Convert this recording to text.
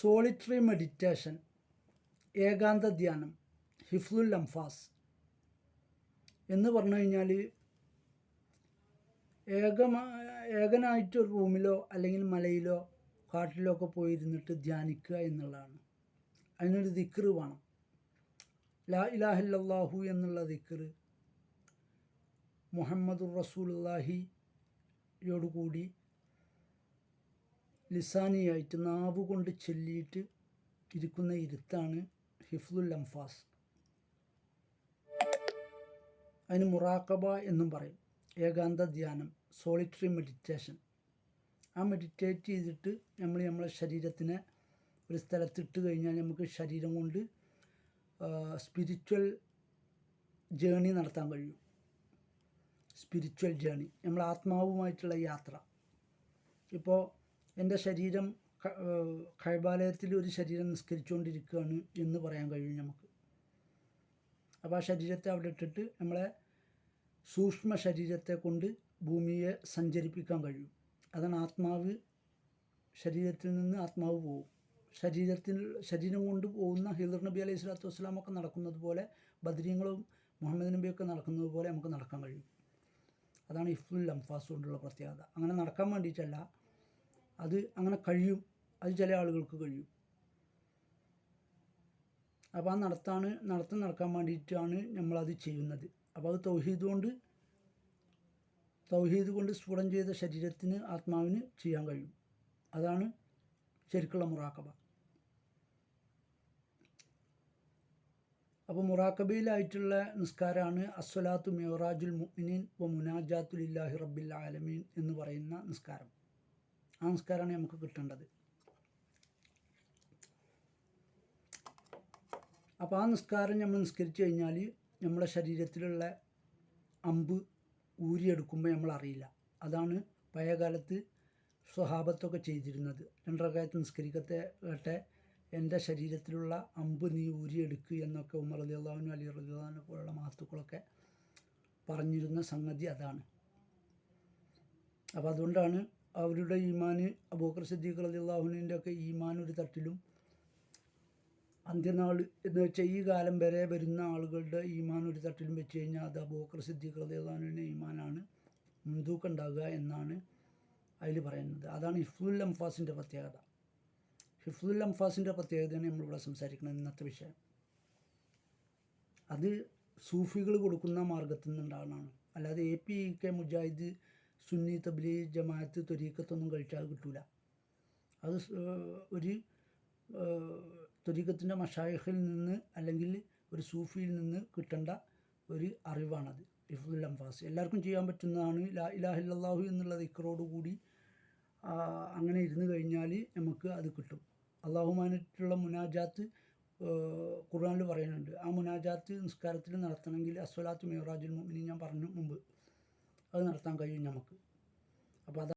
Solitary meditation ഏകാന്ത ധ്യാനം ഹിഫ്ലുൽ അംഫാസ് എന്ന് പറഞ്ഞു കഴിഞ്ഞാൽ ഏകമാ ഏകനായിട്ട് ഒരു റൂമിലോ അല്ലെങ്കിൽ മലയിലോ കാട്ടിലോ ഒക്കെ പോയിരുന്നിട്ട് ധ്യാനിക്കുക എന്നുള്ളതാണ്. അതിനൊരു ദിക്കറ് വേണം. ലാ ഇലാഹില്ലാഹു എന്നുള്ള ദിക്കറ് മുഹമ്മദുർ റസൂലുള്ളാഹിയോടുകൂടി ലിസാനിയായിട്ട് നാവ് കൊണ്ട് ചൊല്ലിയിട്ട് ഇരിക്കുന്ന ഇരുത്താണ് ഹിഫ്ലുൽ അംഫാസ്. അതിന് മുറാക്കബ എന്നും പറയും. ഏകാന്ത ധ്യാനം സോളിറ്ററി മെഡിറ്റേഷൻ ആ മെഡിറ്റേറ്റ് ചെയ്തിട്ട് നമ്മൾ നമ്മളെ ശരീരത്തിനെ ഒരു സ്ഥലത്തിട്ട് കഴിഞ്ഞാൽ നമുക്ക് ശരീരം കൊണ്ട് സ്പിരിച്വൽ ജേണി നടത്താൻ കഴിയും. സ്പിരിച്വൽ ജേണി നമ്മൾ ആത്മാവുമായിട്ടുള്ള യാത്ര. ഇപ്പോൾ എന്റെ ശരീരം കൈബാലയത്തിൽ ഒരു ശരീരം നിസ്കരിച്ചുകൊണ്ടിരിക്കുകയാണ് എന്ന് പറയാൻ കഴിയും നമുക്ക്. അപ്പോൾ ആ ശരീരത്തെ അവിടെ ഇട്ടിട്ട് നമ്മളെ സൂക്ഷ്മ ശരീരത്തെ കൊണ്ട് ഭൂമിയെ സഞ്ചരിപ്പിക്കാൻ കഴിയും. അതാണ് ആത്മാവ്. ശരീരത്തിൽ നിന്ന് ആത്മാവ് പോകും ശരീരത്തിൽ ശരീരം കൊണ്ട് പോകുന്ന ഹിദർ നബി അലൈഹി സ്വലാത്തു വസ്സലാമൊക്കെ നടക്കുന്നത് പോലെ ബദ്രീങ്ങളും മുഹമ്മദ് നബിയൊക്കെ നടക്കുന്നത് പോലെ നമുക്ക് നടക്കാൻ കഴിയും. അതാണ് ഇഫ്ലുൽ അംഫാസ് കൊണ്ടുള്ള പ്രത്യേകത. അങ്ങനെ നടക്കാൻ വേണ്ടിയിട്ടല്ല അത് അങ്ങനെ കഴിയും. അത് ചില ആളുകൾക്ക് കഴിയും. അപ്പോൾ ആ നടത്താണ് നടത്തം നടക്കാൻ വേണ്ടിയിട്ടാണ് നമ്മളത് ചെയ്യുന്നത്. അപ്പോൾ അത് തൗഹീദ് കൊണ്ട് തൗഹീദ് കൊണ്ട് സ്ഫുടം ചെയ്ത ശരീരത്തിന് ആത്മാവിന് ചെയ്യാൻ കഴിയും. അതാണ് ശരിക്കുള്ള മുറാക്കബ. അപ്പോൾ മുറാക്കബയിലായിട്ടുള്ള നിസ്കാരമാണ് അസ്വലാത്തു മിയറാജുൽ മുഅ്മിനീൻ വ മുനാജാത്തുലില്ലാഹി റബ്ബിൽ ആലമീൻ എന്ന് പറയുന്ന നിസ്കാരം. ആ നിസ്കാരമാണ് നമുക്ക് കിട്ടേണ്ടത്. അപ്പോൾ ആ നിസ്കാരം നമ്മൾ നിസ്കരിച്ചു കഴിഞ്ഞാൽ നമ്മുടെ ശരീരത്തിലുള്ള അമ്പ് ഊരിയെടുക്കുമ്പോൾ നമ്മൾ അറിയില്ല. അതാണ് പഴയ കാലത്ത് സ്വഹാബത്തൊക്കെ ചെയ്തിരുന്നത് രണ്ടരക്കാലത്ത് നിസ്കരിക്കത്തെ കേട്ടെ എന്റെ ശരീരത്തിലുള്ള അമ്പ് നീ ഊരിയെടുക്കുക എന്നൊക്കെ ഉമർ അലി അള്ളാഹുനും അലി അള്ളാഹുനെ പോലുള്ള മഹത്തുക്കളൊക്കെ പറഞ്ഞിരുന്ന സംഗതി അതാണ്. അപ്പോൾ അതുകൊണ്ടാണ് അവരുടെ ഈമാൻ അബൂക്കർ സിദ്ദീഖ് അലി അള്ളാഹുനിന്റെ ഒക്കെ ഈമാൻ ഒരു തട്ടിലും. അന്ത്യനാൾ എന്ന് വെച്ചാൽ ഈ കാലം വരെ വരുന്ന ആളുകളുടെ ഈമാൻ ഒരു തട്ടിലും വെച്ച് കഴിഞ്ഞാൽ അത് അബൂക്കർ സിദ്ദീഖ് അള്ളാഹുനെ ഈമാനാണ്. മുൻതൂക്കം ഉണ്ടാകുക എന്നാണ് അതിൽ പറയുന്നത്. അതാണ് ഹിഫ്ലുൽ അംഫാസിന്റെ പ്രത്യേകത. ഹിഫ്ലുൽ അംഫാസിന്റെ പ്രത്യേകതയാണ് നമ്മളിവിടെ സംസാരിക്കുന്നത് ഇന്നത്തെ വിഷയം. അത് സൂഫികൾ കൊടുക്കുന്ന മാർഗത്തിൽ നിന്നുണ്ടാകുന്നതാണ് അല്ലാതെ A P K Mujahid Sunni Tabli Jamaat തൊരീക്കത്തൊന്നും കഴിച്ചാൽ കിട്ടൂല. അത് ഒരു തൊരീക്കത്തിന്റെ മഷായിഖിൽ നിന്ന് അല്ലെങ്കിൽ ഒരു സൂഫിയിൽ നിന്ന് കിട്ടേണ്ട ഒരു അറിവാണത്. ഹിഫുൽ അംഫാസ്. എല്ലാവർക്കും ചെയ്യാൻ പറ്റുന്നതാണ് ലാ ഇലാഹില്ലാഹു എന്നുള്ള ദിക്കറോട് കൂടി അങ്ങനെ ഇരുന്ന് കഴിഞ്ഞാൽ നമുക്ക് അത് കിട്ടും. അള്ളാഹുമാനായിട്ടുള്ള മുനാജാത്ത് ഖുർആനിൽ പറയുന്നുണ്ട്. ആ മുനാജാത്ത് നിസ്കാരത്തിൽ നടത്തണമെങ്കിൽ അസ്വലാത്ത് മിയറാജുൽ മുമിനി ഞാൻ പറഞ്ഞു മുമ്പ്. അത് നടത്താൻ കഴിയും നമുക്ക്. അപ്പോൾ അത്